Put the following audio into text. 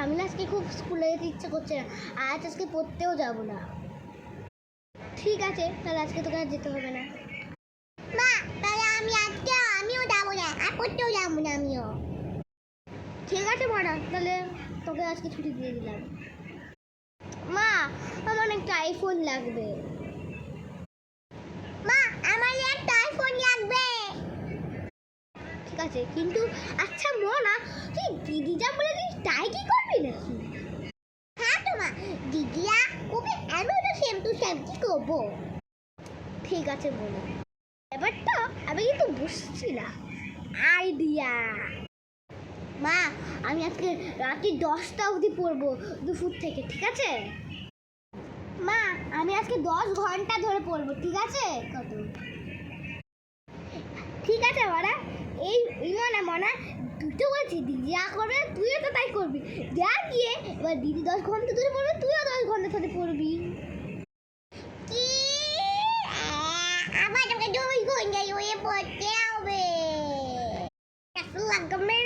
আমি না আজকে খুব স্কুলে যেতে ইচ্ছে করছে না। আজ আজকে পড়তেও যাব না। ঠিক আছে, তাহলে আজকে তোকে আর যেতে হবে না। মা, তাহলে আমি আজকে, আমিও যাব না, আর পড়তেও যাব না আমিও। ঠিক আছে মারা তাহলে তোকে আজকে ছুটি দিয়ে দিলাম। মা, আমার একটা আইফোন লাগবে। মা, আমার একটা আইফোন লাগবে। ঠিক আছে, কিন্তু আচ্ছা মনা তুই দিদি যা তাই কি করবি নাকি? হ্যাঁ তো মা দিদিয়া কবে আমিও তো সেম টু সেম কি করব? ঠিক আছে বলো। এবার তো আমি কিন্তু বুঝছি না। আইডিয়া। মা, আমি আজকে রাতে দশটা অবধি পড়ব দুপুর থেকে, ঠিক আছে? মা, আমি আজকে দশ ঘণ্টা ধরে পড়ব, ঠিক আছে? কত? ঠিক আছে মারা এই মনে মনে তো বলছি দিদি যা করবে করবি? যা গিয়ে, এবার দিদি দশ ঘণ্টা ধরে পড়বে তুইও দশ ঘণ্টা ধরে পড়বি। কি? আবার পড়তে হবে। লাগবে